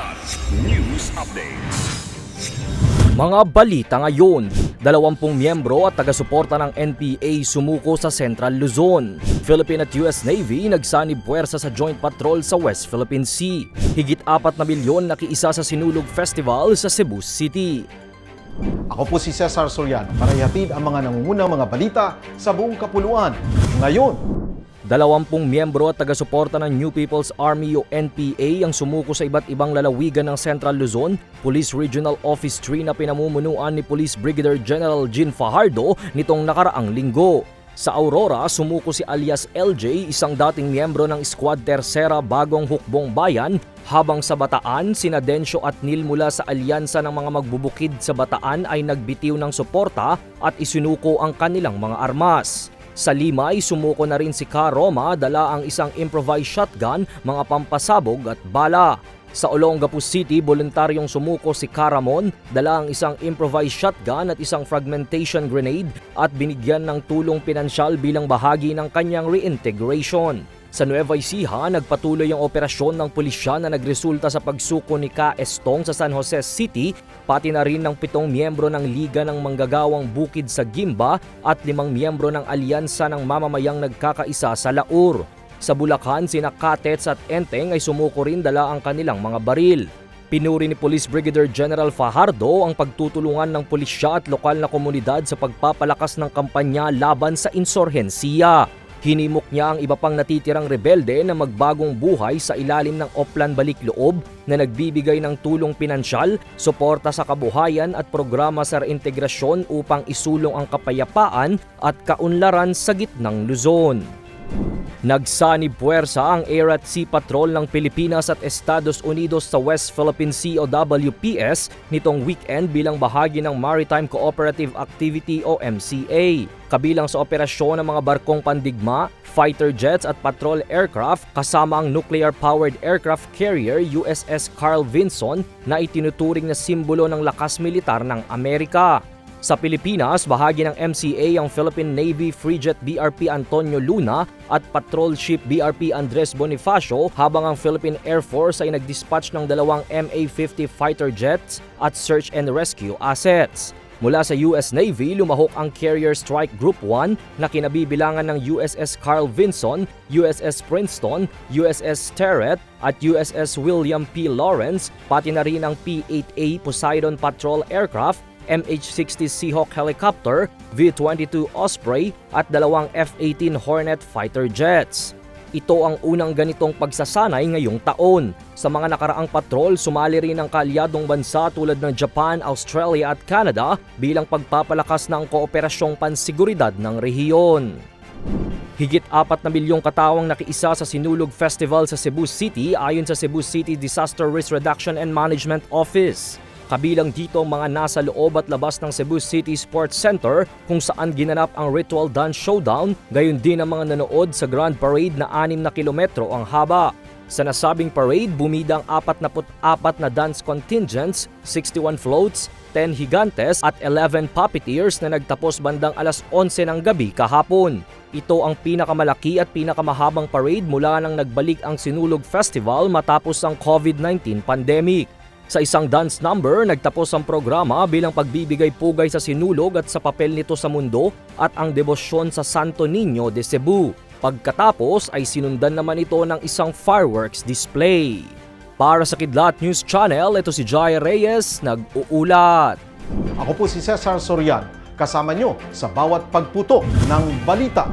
Kidlat News Updates. Mga balita ngayon, dalawampung miyembro at taga-suporta ng NPA sumuko sa Central Luzon. Philippine at US Navy nagsanib puwersa sa joint patrol sa West Philippine Sea. Higit apat na milyon nakiisa sa Sinulog Festival sa Cebu City. Ako po si Cesar Soriano para ihatid ang mga nangungunang mga balita sa buong kapuluan. Ngayon, Dalawampung miyembro at taga-suporta ng New People's Army o NPA ang sumuko sa iba't ibang lalawigan ng Central Luzon, Police Regional Office 3 na pinamumunuan ni Police Brigadier General Jean Fajardo nitong nakaraang linggo. Sa Aurora, sumuko si alias LJ, isang dating miyembro ng Squad Tercera Bagong Hukbong Bayan, habang sa Bataan, sina Dencio at Nil mula sa alyansa ng mga magbubukid sa Bataan ay nagbitiw ng suporta at isinuko ang kanilang mga armas. Sa Limay, sumuko na rin si Ka Roma dala ang isang improvised shotgun, mga pampasabog at bala. Sa Olongapo City, voluntaryong sumuko si Caramon, dala ang isang improvised shotgun at isang fragmentation grenade at binigyan ng tulong pinansyal bilang bahagi ng kanyang reintegration. Sa Nueva Ecija, nagpatuloy ang operasyon ng pulisya na nagresulta sa pagsuko ni Ka Estong sa San Jose City, pati na rin ng pitong miyembro ng Liga ng Manggagawang Bukid sa Gimba at limang miyembro ng Alyansa ng Mamamayang Nagkakaisa sa Laur. Sa Bulacan, sina Katets at Enteng ay sumuko rin dala ang kanilang mga baril. Pinuri ni Police Brigadier General Fajardo ang pagtutulungan ng pulisya at lokal na komunidad sa pagpapalakas ng kampanya laban sa insorhensiya. Hinimok niya ang iba pang natitirang rebelde na magbagong buhay sa ilalim ng Oplan Balik Loob na nagbibigay ng tulong pinansyal, suporta sa kabuhayan at programa sa reintegrasyon upang isulong ang kapayapaan at kaunlaran sa gitnang Luzon. Nagsanib puwersa ang Air at Sea Patrol ng Pilipinas at Estados Unidos sa West Philippine Sea o WPS nitong weekend bilang bahagi ng Maritime Cooperative Activity o MCA. Kabilang sa operasyon ng mga barkong pandigma, fighter jets at patrol aircraft kasama ang nuclear-powered aircraft carrier USS Carl Vinson na itinuturing na simbolo ng lakas militar ng Amerika. Sa Pilipinas, bahagi ng MCA ang Philippine Navy Frigate BRP Antonio Luna at Patrol Ship BRP Andres Bonifacio habang ang Philippine Air Force ay nag-dispatch ng dalawang MA-50 fighter jets at search and rescue assets. Mula sa US Navy, lumahok ang Carrier Strike Group 1 na kinabibilangan ng USS Carl Vinson, USS Princeton, USS Sterret at USS William P. Lawrence, pati na rin ang P-8A Poseidon Patrol Aircraft MH-60 Seahawk helicopter, V-22 Osprey at dalawang F-18 Hornet fighter jets. Ito ang unang ganitong pagsasanay ngayong taon. Sa mga nakaraang patrol, sumali rin ang kaalyadong bansa tulad ng Japan, Australia at Canada bilang pagpapalakas ng kooperasyong pansiguridad ng rehiyon. Higit apat na milyong katawang nakiisa sa Sinulog Festival sa Cebu City ayon sa Cebu City Disaster Risk Reduction and Management Office. Kabilang dito ang mga nasa loob at labas ng Cebu City Sports Center kung saan ginanap ang Ritual Dance Showdown, gayon din ang mga nanood sa Grand Parade na 6 na kilometro ang haba. Sa nasabing parade, bumida ang 44 na dance contingents, 61 floats, 10 higantes at 11 puppeteers na nagtapos bandang alas 11 ng gabi kahapon. Ito ang pinakamalaki at pinakamahabang parade mula nang nagbalik ang Sinulog Festival matapos ang COVID-19 pandemic. Sa isang dance number, nagtapos ang programa bilang pagbibigay pugay sa sinulog at sa papel nito sa mundo at ang debosyon sa Santo Niño de Cebu. Pagkatapos ay sinundan naman ito ng isang fireworks display. Para sa Kidlat News Channel, ito si Jai Reyes, nag-uulat. ako po si Cesar Soriano kasama nyo sa bawat pagputo ng balita.